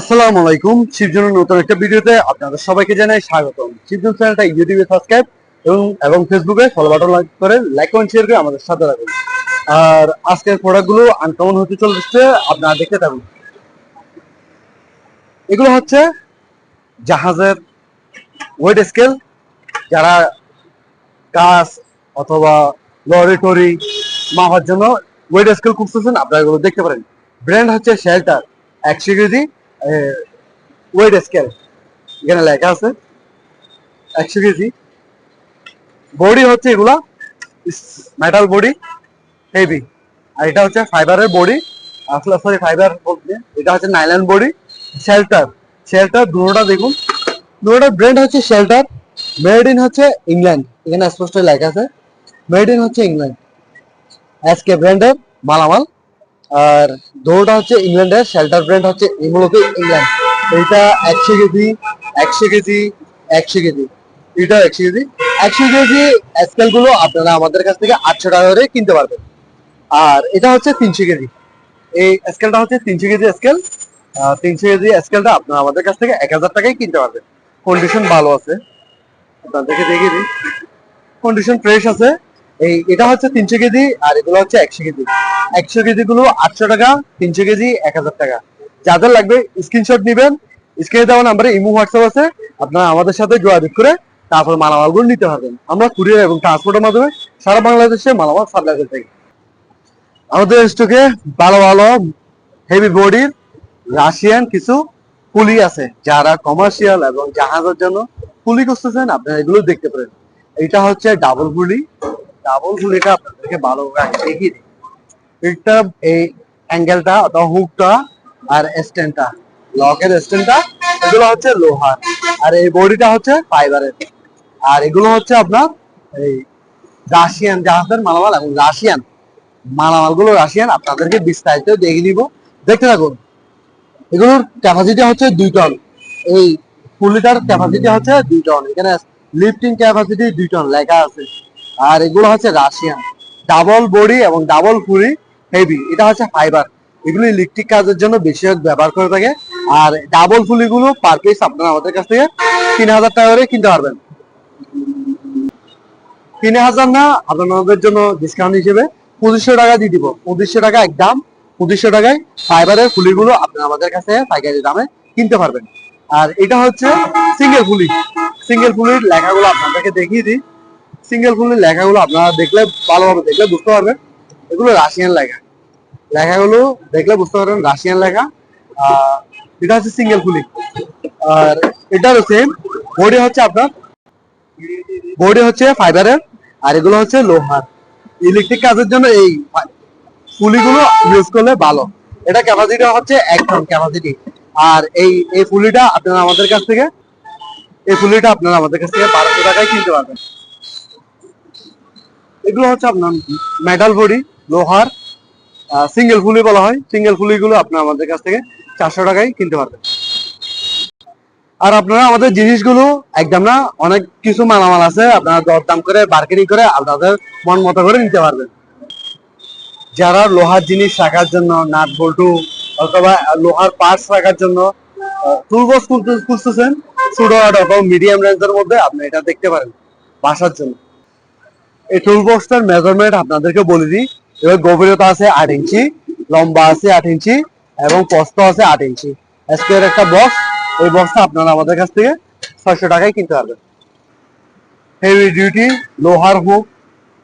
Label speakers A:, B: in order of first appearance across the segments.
A: আসসালামু আলাইকুম। শিবজনের নতুন একটা ভিডিওতে আপনাদের সবাইকে জানাই স্বাগতম। শিবজন চ্যানেলটা ইউটিউবে সাবস্ক্রাইব এবং এবং ফেসবুকে ফলো বাটন লাইক করে লাইক কমেন্ট শেয়ার করে আমাদের সাথে রাখুন আর আজকের প্রোডাক্টগুলো আনকমন হতে চলছে, আপনারা দেখতে থাকুন। এগুলো হচ্ছে জাহাজের ওয়েট স্কেল যারা গাছ অথবা লরি টরি মাপার জন্য ওয়েট স্কেল খুঁজতেছেন, আপনারা এগুলো দেখতে পারেন। ব্র্যান্ড হচ্ছে শেল্টার একশো কেজি ওয়েট স্কেল এখানে লেখা আছে, একশো কেজি। বডি হচ্ছে এগুলা মেটাল বডি হেভি আর এটা হচ্ছে ফাইবারের বডি আসলে সরি ফাইবার বলতে এটা হচ্ছে নাইলন বডি শেল্টার শেল্টার দুটোটা দেখুন। দুটোটার ব্র্যান্ড হচ্ছে শেল্টার মেড ইন হচ্ছে ইংল্যান্ড এখানে স্পষ্ট লেখা আছে মেড ইন হচ্ছে ইংল্যান্ড এসকে ব্র্যান্ডের মালামাল। আর দৌড়টা হচ্ছে ইংল্যান্ডের শেল্টার ব্র্যান্ড হচ্ছে মূলত ইংল্যান্ড। এইটা একশো কেজি একশো কেজি একশো কেজি। এটা একশো কেজি। একশো কেজি স্কেলগুলো আপনারা আমাদের কাছ থেকে আটশো টাকা করে কিনতে পারবেন। আর এটা হচ্ছে তিনশো কেজি। এই স্কেলটা হচ্ছে তিনশো কেজি স্কেল তিনশো কেজি স্কেলটা আপনারা আমাদের কাছ থেকে এক হাজার টাকায় কিনতে পারবেন। কন্ডিশন ভালো আছে। আপনাদেরকে দেখিয়ে দিই। কন্ডিশন ফ্রেশ আছে। এই, এটা হচ্ছে তিনশো কেজি আর এগুলো হচ্ছে একশো কেজি। একশো কেজি গুলো আটশো টাকা, তিনশো কেজি এক হাজার টাকা। যাদের লাগবে স্ক্রিনশট নিবেন, স্ক্রিনে দেওয়া নাম্বারে ইমো, হোয়াটসঅ্যাপ আছে, আপনারা আমাদের সাথে যোগাযোগ করে তারপর মালামালগুলো নিতে পারবেন। আমরা কুরিয়ার এবং ট্রান্সপোর্টের মাধ্যমে সারা বাংলাদেশে মালামাল সাপ্লাই করে থাকি। আমাদের স্টকে ভালো ভালো হেভি বডির রাশিয়ান কিছু পুলি আছে, যারা কমার্শিয়াল এবং জাহাজের জন্য পুলি করতেছেন আপনারা এগুলো দেখতে পারেন। এটা হচ্ছে ডাবল পুলি ডাবল পুলিটা আপনাদেরকে ভালো দেখিয়ে দিই। এটা এই অ্যাঙ্গেলটা অথবা হুকটা আর স্ট্যান্ডটা লকের স্ট্যান্ডটা এগুলো হচ্ছে লোহার। আর এই বডিটা হচ্ছে ফাইবারের আর এগুলো হচ্ছে আপনার এই রাশিয়ান জাহাজের মালামাল এবং রাশিয়ান মালামালগুলো রাশিয়ান আপনাদেরকে বিস্তারিত দেখিয়ে দিব দেখতে থাকুন, এগুলোর ক্যাপাসিটি হচ্ছে দুই টন এই পুলিটার ক্যাপাসিটি হচ্ছে দুই টন এখানে লিফটিং ক্যাপাসিটি দুই টন লেখা আছে। আর এগুলো হচ্ছে রাশিয়ান ডাবল বডি এবং ডাবল পুরি হেভি এটা হচ্ছে ফাইবার এগুলো ইলেকট্রিক কাজের জন্য বেশিরভাগ ব্যবহার করে থাকে। আর ডাবল ফুলিগুলো পার পিস আপনারা আমাদের কাছ থেকে তিন হাজার টাকা করে কিনতে পারবেন। তিন হাজার না, আপনাদের জন্য ডিসকাউন্ট হিসেবে পঁচিশশো টাকা দিয়ে দিব। পঁচিশশো টাকা একদম, পঁচিশশো টাকায় ফাইবারের ফুলিগুলো আপনারা আমাদের কাছে পাইকারি দামে কিনতে পারবেন। আর এটা হচ্ছে সিঙ্গেল ফুলি। সিঙ্গেল ফুলির লেখাগুলো আপনাদেরকে দেখিয়ে দিই। সিঙ্গেল ফুলের লেখাগুলো আপনারা দেখলে, ভালোভাবে দেখলে বুঝতে পারবেন। এগুলো রাশিয়ান লেখা। লেখাগুলো দেখলে বুঝতে পারবেন রাশিয়ান লেখা এটা হচ্ছে সিঙ্গেল ফুলি। আর এটারও সেম বডি হচ্ছে আপনার বডি হচ্ছে ফাইবারের আর এগুলো হচ্ছে লোহার। ইলেকট্রিক কাজের জন্য এই ফুলিগুলো ইউজ করলে ভালো। এটা ক্যাপাসিটি হচ্ছে এক টন ক্যাপাসিটি আর এই এই ফুলিটা আপনারা আমাদের কাছ থেকে, এই ফুলিটা আপনারা আমাদের কাছ থেকে বারোশো টাকায় কিনতে পারবেন। এগুলো হচ্ছে আপনার মেটাল বডি লোহার সিঙ্গেল ফুলি বলা হয়। সিঙ্গেল ফুলিগুলো আপনারা আমাদের কাছ থেকে চারশো টাকায় কিনতে পারবেন। আর আপনারা আমাদের জিনিসগুলো একদম না, অনেক কিছু মালামাল আছে, আপনারা দরদাম করে বার্গেনিং করে আপনাদের মন মতো করে নিতে পারবেন। যারা লোহার জিনিস রাখার জন্য, নাট বল্টু অথবা লোহার পার্টস রাখার জন্য টুলবক্স খুঁজতেছেন ছোট অথবা মিডিয়াম রেঞ্জের মধ্যে আপনি এটা দেখতে পারেন, বাসার জন্য। এই টুল বক্সটার মেজারমেন্ট আপনাদেরকে বলে দিই এবার গভীরতা আছে আট ইঞ্চি, লম্বা আছে আট ইঞ্চি এবং প্রস্থ আছে আট ইঞ্চি। স্কোয়ার একটা বক্স এই বক্সটা আপনারা আমাদের কাছ থেকে ছয়শো টাকায় কিনতে পারবেন। হেভি ডিউটি লোহার হুক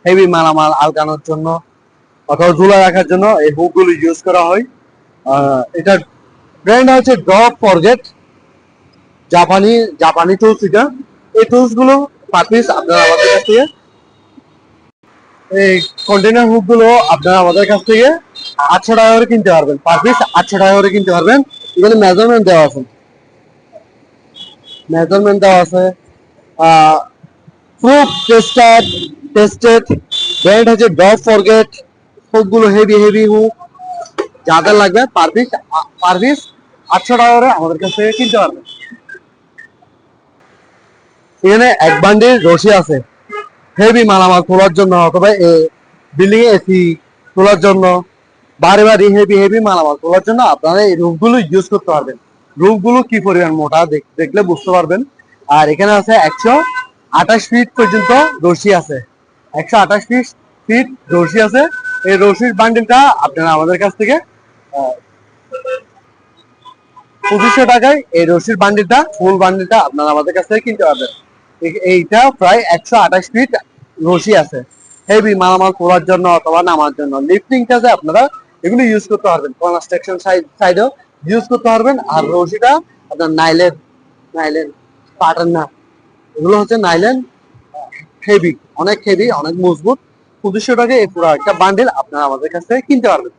A: হেভি মালামাল আলগানোর জন্য অথবা ঝুলা রাখার জন্য এই হুকগুলো ইউজ করা হয়। এটার ব্র্যান্ড হচ্ছে ড্রপ ফরগেট জাপানি জাপানি টুলস এটা। এই টুলসগুলো পার পিস আপনারা আমাদের কাছ থেকে এই কন্টেনার হুকগুলো আপনারা আমাদের কাছ থেকে আটশো টাকা করে কিনতে পারবেন। পার পিস আটশো টাকা করে কিনতে পারবেন। এখানে মেজারমেন্ট দেওয়া আছে। মেজারমেন্ট দেওয়া আছে। প্রুফ টেস্টেড টেস্টেড ব্র্যান্ড হচ্ছে ডগ ফরগেট হুকগুলো হেভি হেভি হুক যাদের লাগবে পার পিস পার পিস আটশো টাকা করে আমাদের কাছ থেকে কিনতে পারবেন। এখানে এক বান্ডিল রশি আছে। হেভি মালামাল তোলার জন্য, অথবা বিল্ডিং এ এসি তোলার জন্য, বারে বারে হেভি হেভি মালামাল তোলার জন্য আপনারা এই রুমগুলো ইউজ করতে পারবেন। রূপগুলো কি পরিমাণ মোটা দেখলে বুঝতে পারবেন। আর এখানে আছে একশো আঠাশ ফিট পর্যন্ত রশি আছে। একশো আঠাশ ফিট ফিট রশি আছে। এই রশির বান্ডিলটা আপনারা আমাদের কাছ থেকে পঁচিশশো টাকায় এই রশির বান্ডিলটা ফুল বান্ডিলটা আপনারা আমাদের কাছ থেকে কিনতে পারবেন। এইটা প্রায় একশো আঠাশ ফিট রশি আছে। হেভি মালামাল তোলার জন্য অথবা নামার জন্য। লিফটিংটা কাজে আপনারা এগুলো ইউজ করতে পারবেন। কনস্ট্রাকশন সাইডেও ইউজ করতে পারবেন। আর রশিটা আপনার নাইলেন নাইলেন পাটার না। এগুলো হচ্ছে নাইলেন হেভি অনেক হেভি অনেক মজবুত। পঁচিশশো টাকা এই পুরো একটা বান্ডিল আপনারা আমাদের কাছ থেকে কিনতে পারবেন।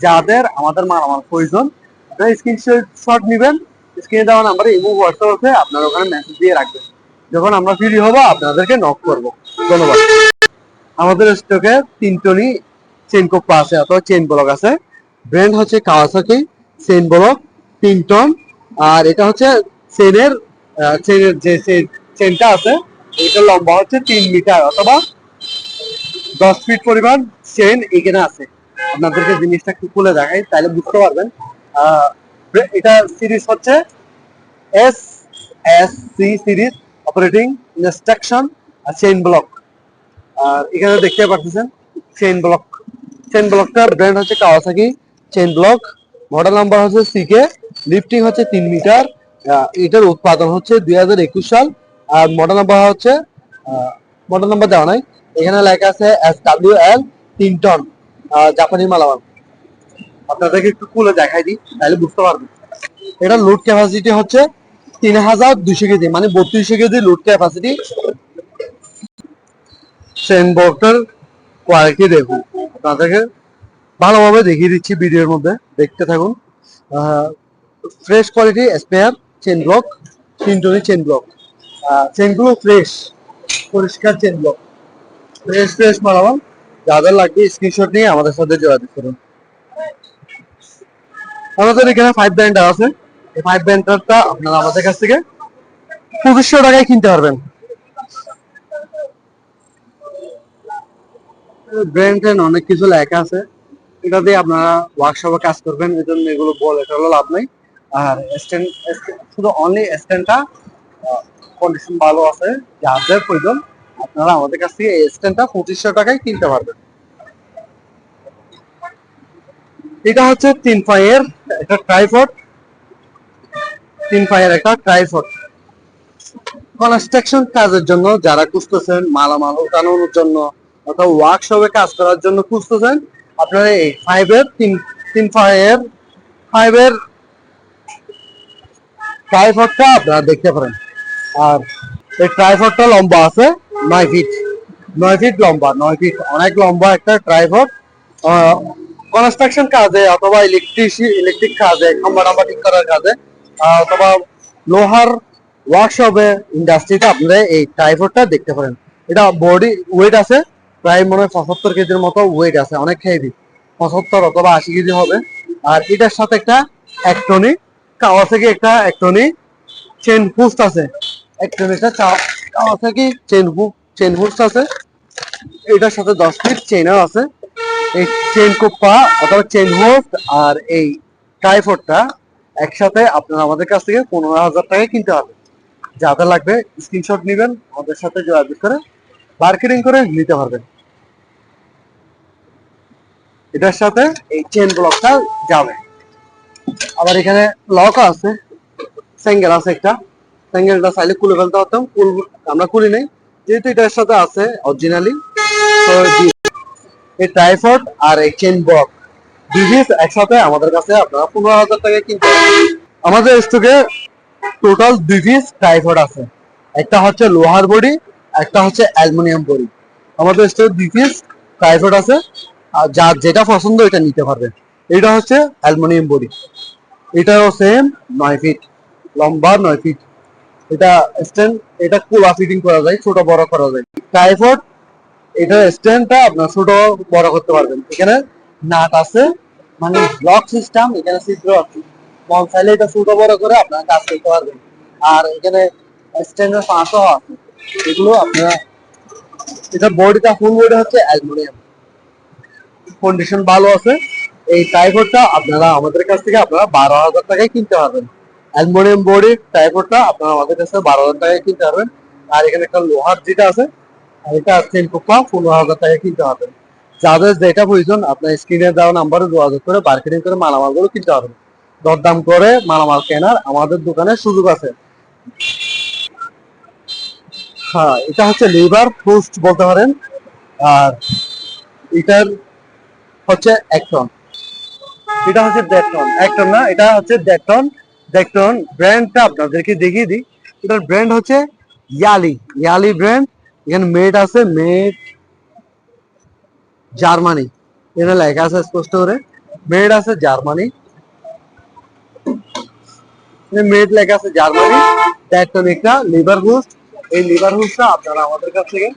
A: যাদের আমাদের মালামাল প্রয়োজন, আপনারা স্ক্রিনশট নেবেন। স্ক্রিনে দেওয়া নাম্বারে ইমো হোয়াটসঅ্যাপ আছে আপনারা ওখানে মেসেজ দিয়ে রাখবেন। যখন আমরা ফ্রি হব, আপনাদেরকে নক করব। ধন্যবাদ। আমাদের স্টকে তিন টনি চেন কোপ্পা আছে, অথবা চেন ব্লক আছে। ব্র্যান্ড হচ্ছে কাওয়াসাকি চেন ব্লক তিন টন আর এটা হচ্ছে চেনের চেনের যে চেনটা আছে, এটা লম্বা হচ্ছে তিন মিটার অথবা দশ ফিট পরিমাণ চেন এখানে আছে। আপনাদেরকে জিনিসটা একটু খুলে দেখাই, তাহলে বুঝতে পারবেন। এটা সিরিজ হচ্ছে S S C series operating instruction আর চেইন ব্লক আর এখানে দেখতে পাচ্ছেন চেইন ব্লক চেইন ব্লকটার ব্র্যান্ড হচ্ছে Kawasaki chain block model number হচ্ছে সিকে লিফটিং হচ্ছে তিন মিটার এটার উৎপাদন হচ্ছে দুই হাজার একুশ সাল। আর মডেল নাম্বার হচ্ছে মডেল নাম্বার দেওয়া নাই। এখানে লেখা আছে এস ডাব্লিউ এল তিন টন জাপানি মালামাল আপনাদেরকে একটু খুলে দেখাই দিই, তাহলে বুঝতে পারবেন। এটা লোড ক্যাপাসিটি হচ্ছে তিন হাজার দুশো কেজি মানে বত্রিশশো কেজি লোড ক্যাপাসিটি চেন বক্সের কোয়ালিটি দেখুন। আপনাদেরকে ভালোভাবে দেখিয়ে দিচ্ছি ভিডিওর মধ্যে। দেখতে থাকুন। Fresh quality spare chain block তিনটনি chain block চেনগুলো ফ্রেশ পরিষ্কার চেন ব্লক ফ্রেশ ফ্রেশ মালামাল। যাদের লাগবে স্ক্রিনশট নিয়ে আমাদের সাথে যোগাযোগ করুন। আমাদের এখানে ফাইভ ব্যান্ডার আছে। এই ব্যান্ডারটা আপনারা আমাদের কাছ থেকে পঁচিশশো টাকায় কিনতে পারবেন। ব্র্যান্ড অনেক কিছু লেখা আছে। এটা দিয়ে আপনারা ওয়ার্কশপে কাজ করবেন, এই জন্য এগুলো বল এটা লাভ নাই। আর স্ট্যান্ড শুধু অনলি স্ট্যান্ডটা কন্ডিশন ভালো আছে, যাদের প্রয়োজন, আপনারা আমাদের কাছ থেকে এই স্ট্যান্ডটা পঁচিশশো টাকায় কিনতে পারবেন। এটা হচ্ছে তিন পায়ের একটা ট্রাইফট তিন পায়ের একটা ট্রাইফট কনস্ট্রাকশন কাজের জন্য যারা খুঁজতেছেন, মালামাল উঠানোর জন্য অথবা ওয়ার্কশপে কাজ করার জন্য খুঁজতেছেন, আপনারা এই তিন তিন ট্রাইফটটা আপনারা দেখতে পারেন। আর এই ট্রাইফটটা লম্বা আছে, নয় ফিট নয় ফিট লম্বা, নয় ফিট অনেক লম্বা একটা ট্রাইফট কনস্ট্রাকশন কাজে অথবা ইলেকট্রিক ইলেকট্রিক কাজে খাম্বা ঠিক করার কাজে অথবা লোহার ওয়ার্কশপে ইন্ডাস্ট্রিতে আপনারা এই ট্রাইফটটা দেখতে পারেন। এটা বডি ওয়েট আছে, প্রায় মনে হয় পঁচাত্তর কেজির মতো ওয়েট আছে, অনেক হেভি পঁচাত্তর অথবা আশি কেজি হবে। আর এটার সাথে একটা একটনি কাওয়া থেকে একটা একটনি চেন হুস্ট আছে। একটনি কাওয়া থেকে চেন হু চেন হুস্ট আছে। এটার সাথে দশ ফিট চেনও আছে। এই চেন কোপ্পা অথবা চেন হোস্ট আর এই ট্রাইফোর্ডটা একসাথে আপনারা আমাদের কাছ থেকে পনেরো হাজার টাকায় কিনতে হবে। যাদের লাগবে স্ক্রিনশট নেবেন, আমাদের সাথে যোগাযোগ করে মার্কেটিং করে নিতে পারবেন। এটার সাথে এই চেন ব্লকটা যাবে। আবার এখানে লক আছে। স্যাঙ্গেল আছে একটা। স্যাঙ্গেলটা চাইলে খুলে ফেলতে পারতাম। খুল- আমরা খুলি নাই। যেহেতু এটার সাথে আছে অরিজিনালি এই ট্রাইফড আর এই চেন ব্লক দুই একসাথে আমাদের কাছে আপনারা পনেরো হাজার টাকা কিনতে আমাদের স্টকে টোটাল দুই পিস ট্রাইফড আছে। একটা হচ্ছে লোহার বডি, একটা হচ্ছে অ্যালুমিনিয়াম বডি। আমাদের স্টোর দুই পিস ট্রাইফড আছে, আর যার যেটা পছন্দ এটা নিতে পারবেন। এটা হচ্ছে অ্যালুমিনিয়াম বডি। এটাও সেম নয় ফিট লম্বা, নয় ফিট এটা স্ট্যান্ড এটা কুলা ফিটিং করা যায়, ছোট, বড় করা যায়। ট্রাইফড এটা স্ট্যান্ডটা আপনার ছোট, বড় করতে পারবেন। এখানে নাট আছে মানে ব্লক সিস্টেম এখানে ছিদ্র আছে মন চাইলে এটা ছোট বড় করে আপনারা কাজ করতে পারবেন। আর এখানে স্ট্যান্ডের পাঁচও আছে এগুলো আপনারা এটা বডিটা ফুল বডি হচ্ছে অ্যালুমিনিয়াম। কন্ডিশন ভালো আছে, এই ট্রাইপডটা আপনারা আমাদের কাছ থেকে আপনারা বারো হাজার টাকায় কিনতে পারবেন। অ্যালুমিনিয়াম বডির টাইপটা আপনারা আমাদের কাছে বারো হাজার টাকায় কিনতে পারবেন। আর এখানে একটা লোহার যেটা আছে, আর এটা কোপা পনেরো হাজার টাকায় কিনতে পারবেন। যাদের যেটা প্রয়োজন, আপনার স্ক্রিনে দেওয়া নাম্বারে যোগাযোগ করে মার্কেটিং করে মালামালগুলো কিনতে পারবেন। দরদাম করে মালামাল কেনার আমাদের দোকানে সুযোগ আছে। হ্যাঁ এটা হচ্ছে লিভার পোস্ট বলতে পারেন, আর এটার হচ্ছে এক টন এটা হচ্ছে দেড় টন এক টন না, এটা হচ্ছে দেড় টন দেড় টন ব্র্যান্ডটা আপনাদেরকে দেখিয়ে দিই। এটার ব্র্যান্ড হচ্ছে ইয়ালি ইয়ালি ব্র্যান্ড এখানে মেড আছে মেড জার্মানি। এখানে লেখা আছে স্পষ্ট করে। মেড আছে জার্মানি। মেড লেখা আছে জার্মানি। একটা লিভার বুস্ট এই লিভার হুসটা আপনারা আমাদের কাছ থেকে।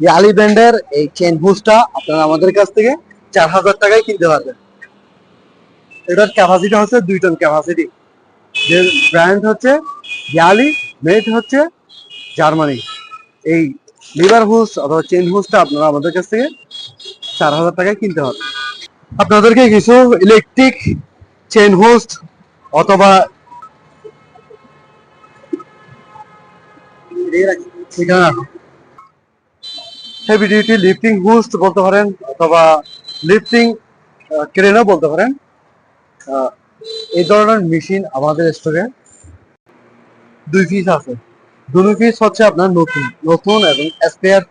A: ইয়ালি ব্র্যান্ডের এই চেন হুসটা আপনারা আমাদের কাছ থেকে চার হাজার টাকায় কিনতে পারবেন। এটার ক্যাপাসিটি হচ্ছে দুই টন ক্যাপাসিটি যে ব্র্যান্ড হচ্ছে ইয়ালি মেড হচ্ছে জার্মানি। এই লিভার হুস অথবা চেন হুসটা আপনারা আমাদের কাছ থেকে চার হাজার টাকায় কিনতে হবে। আপনাদেরকে কিছু ইলেকট্রিক চেন হোস্ট অথবা হেভি ডিউটি লিফটিং হুস্ট বলতে পারেন অথবা লিফটিং ক্রেনও বলতে পারেন। এই ধরনের মেশিন আমাদের স্টোরে দুই পিস আছে। দুই পিস হচ্ছে আপনার নতুন নতুন এবং স্পেয়ার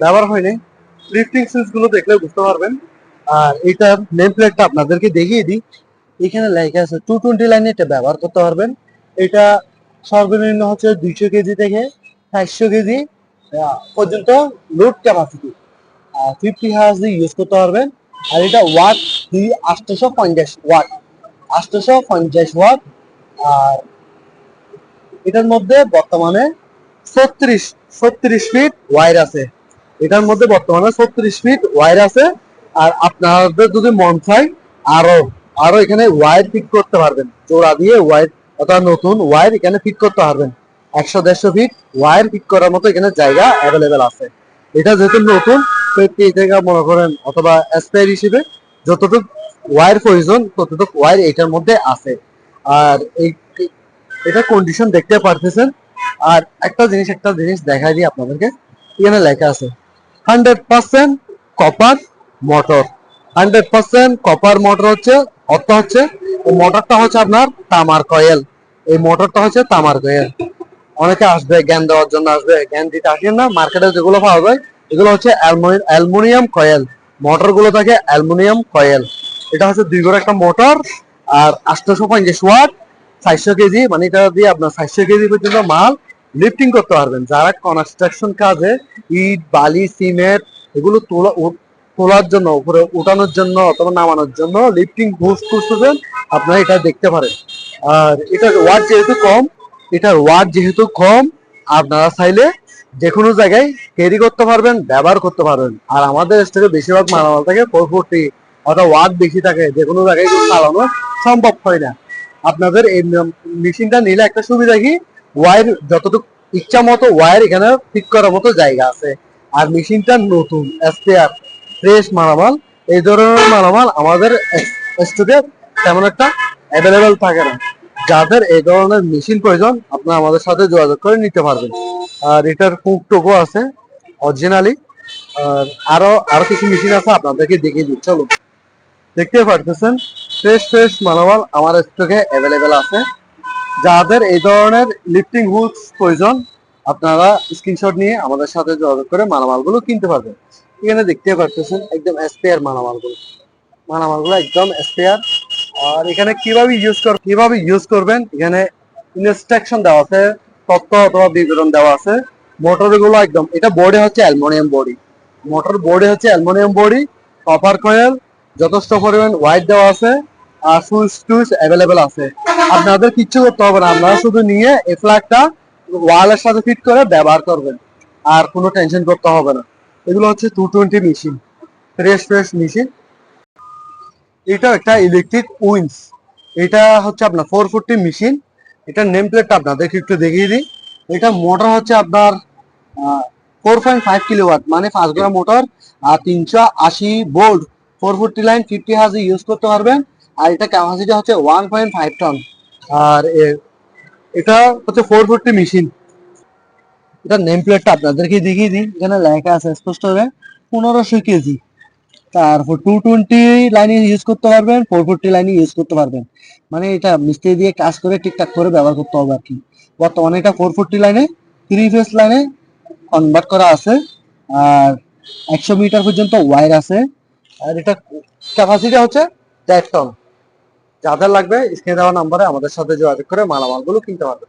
A: ব্যবহার হয়নি। লিফটিং সুইচগুলো দেখলে বুঝতে পারবেন। আর এটার নেম প্লেটটা আপনাদেরকে দেখিয়ে দিই। এখানে লেখা আছে টু টোয়েন্টি লাইনে এটা ব্যবহার করতে পারবেন। এটা সর্বনিম্ন হচ্ছে দুইশো কেজি থেকে চারশো কেজি পর্যন্ত লোড ক্যাপাসিটি ফিফটি হার্স দিয়ে ইউজ করতে পারবেন। আর এটা ওয়াট দুই আটশোশো পঞ্চাশ ওয়াট আটশোশো পঞ্চাশ ওয়াট আর এটার মধ্যে বর্তমানে ছত্রিশ ছত্রিশ ফিট ওয়ার আছে। এটার মধ্যে বর্তমানে ছত্রিশ ফিট ওয়ার আছে। আর আপনাদের যদি মন চাই আরও আরও এখানে ওয়ার ফিট করতে পারবেন। জোড়া দিয়ে ওয়ার অথবা নতুন ওয়ার এখানে ফিট করতে পারবেন। একশো, দেড়শো ফিট ওয়ার ফিট করার মতো এখানে জায়গা অ্যাভেলেবেল আছে। এটা যেহেতু নতুন এই থেকে মনে করেন, অথবা স্পেয়ার হিসেবে যতটুকু ওয়ার প্রয়োজন, ততটুকু ওয়ার এটার মধ্যে আছে। আর এই এটা কন্ডিশন দেখতে পারতেছেন। আর একটা জিনিস একটা জিনিস দেখাই দিই আপনাদেরকে। এখানে লেখা আছে hundred percent copper motor hundred percent copper motor হচ্ছে, অর্থ হচ্ছে মোটরটা হচ্ছে আপনার তামার কয়েল। এই মোটরটা হচ্ছে তামার কয়েল। অনেকে আসবে, জ্ঞান দেওয়ার জন্য আসবে, জ্ঞান দিতে আসেন না। মার্কেটে যেগুলো পাওয়া যায়, এগুলো হচ্ছে অ্যালুমিনিয়াম কয়েল। মোটরগুলো থাকে অ্যালুমিনিয়াম কয়েল। এটা হচ্ছে দুই ঘর একটা মোটর আর আটশোশো পঞ্চাশ ওয়াট চারশো কেজি মানে এটা দিয়ে আপনার চারশো কেজি পর্যন্ত মাল লিফটিং করতে পারবেন। যারা কনস্ট্রাকশন কাজে, ইট, বালি, সিমেন্ট এগুলো তোলা তোলার জন্য, উপরে উঠানোর জন্য অথবা নামানোর জন্য লিফটিং বুস্ট করতেছেন আপনারা এটা দেখতে পারেন। আর এটার ওয়াট যেহেতু কম, এটার ওয়াট যেহেতু কম, আপনারা চাইলে যে কোনো জায়গায় ক্যারি করতে পারবেন, ব্যবহার করতে পারবেন। আর আমাদের স্টোরে বেশিরভাগ মালামাল থাকে ফোর ফোরটি অথবা ওয়াট বেশি থাকে যে কোনো জায়গায় চালানো সম্ভব হয় না। আপনাদের এই মেশিনটা নিলে একটা সুবিধা কি? ওয়ার যতটুকু ইচ্ছা মতো ওয়ার এখানে ফিট করার মতো জায়গা আছে। আর মেশিনটা নতুন স্পেয়ার ফ্রেশ মালামাল, এই ধরনের মালামাল আমাদের স্টোরে তেমন একটা অ্যাভেলেবেল থাকে না। যাদের এই ধরনের মেশিন প্রয়োজন, আপনারা আমাদের সাথে যোগাযোগ করে নিতে পারবেন। আর এটার কুক টোকো আছে অরিজিনালি আর আরও আরও কিছু মেশিন আছে, আপনাদেরকে দেখিয়ে দিই চলো দেখতে পারতেছেন, ফ্রেশ ফ্রেশ মালামাল আমার স্টকে অ্যাভেলেবেল আছে। যাদের এই ধরনের লিফটিং হুডস প্রয়োজন, আপনারা স্ক্রিনশট নিয়ে আমাদের সাথে যোগাযোগ করে মালামালগুলো কিনতে পারবেন। এখানে দেখতে পারতেছেন একদম স্পেয়ার মালামালগুলো। মালামালগুলো একদম স্পেয়ার আর এখানে কীভাবে ইউজ কর কীভাবে ইউজ করবেন, এখানে ইনস্ট্রাকশন দেওয়া আছে, তথ্য অথবা বিবরণ দেওয়া আছে। মোটরগুলো একদম এটা বোর্ডে হচ্ছে অ্যালুমিনিয়াম বডি মোটর বোর্ডে হচ্ছে অ্যালুমিনিয়াম বডি কপার কয়েল যথেষ্ট পরিমাণ ওয়াইট দেওয়া আছে আর সুইচ টুইচ অ্যাভেলেবেল আছে। আপনাদের কিচ্ছু করতে হবে না, আপনারা শুধু নিয়ে এই ফ্ল্যাগটা ওয়ালের সাথে ফিট করে ব্যবহার করবেন, আর কোনো টেনশন করতে হবে না। এগুলো হচ্ছে two twenty machine fresh fresh machine এটা একটা ইলেকট্রিক উইন্স এটা হচ্ছে আপনার ফোর ফোরটি মেশিন এটার নেম প্লেটটা আপনাদেরকে একটু দেখিয়ে দিই। এটা মোটর হচ্ছে আপনার ফোর পয়েন্ট ফাইভ কিলোওয়াট মানে পাঁচ গ্রাম মোটর আর তিনশো আশি volt four forty line fifty হাজ ইউজ করতে পারবেন। আর এটা ক্যাপাসিটি হচ্ছে ওয়ান পয়েন্ট ফাইভ টন আর এটা হচ্ছে ফোর ফিফটি মেশিন এটা নেম প্লেটটা আপনাদেরকে দেখিয়ে দিই। এখানে লেখা আছে স্পষ্ট হবে পনেরোশো কেজি। তারপর টু টোয়েন্টি লাইনে ইউজ করতে পারবেন ফোর ফোরটি লাইনে ইউজ করতে পারবেন। মানে এটা মিস্ত্রি দিয়ে কাজ করে, ঠিকঠাক করে ব্যবহার করতে হবে আর কি। বর্তমানে এটা ফোর ফোরটি লাইনে থ্রি ফেস লাইনে কনভার্ট করা আছে। আর একশো মিটার পর্যন্ত ওয়্যার আছে। আর এটা ক্যাপাসিটি হচ্ছে দেড় টন যাদের লাগবে, স্ক্রিনে দেওয়া নাম্বারে আমাদের সাথে যোগাযোগ করে মালামালগুলো কিনতে পারবে।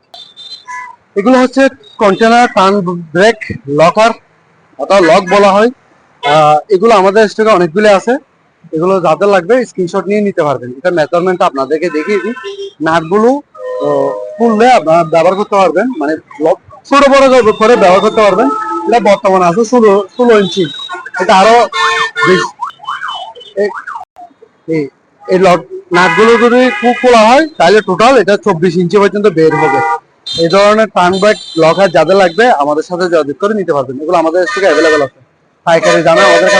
A: এগুলো হচ্ছে কন্টেনার টান ব্রেক লকার অথবা লক বলা হয়। এগুলো আমাদের স্টকে অনেকগুলো আছে। এগুলো যাদের লাগবে স্ক্রিনশট নিয়ে নিতে পারবেন। এটা মেজারমেন্ট আপনাদেরকে দেখিয়ে দিই। নাটগুলো খুললে আপনারা ব্যবহার করতে পারবেন। মানে ছোট বড় করে- ব্যবহার করতে পারবেন। এটা বর্তমানে আছে ষোলো ষোলো ইঞ্চি। এটা আরও এই- নাটগুলো যদি খুব খোলা হয়, তাহলে টোটাল এটা চব্বিশ ইঞ্চি পর্যন্ত বের হবে। এই ধরনের টান ব্যাগ লকার যাদের লাগবে, আমাদের সাথে যোগাযোগ করে নিতে পারবেন। এগুলো আমাদের থেকে অ্যাভেলেবেল আছে। পাইকারি দামে আমাদের কাছে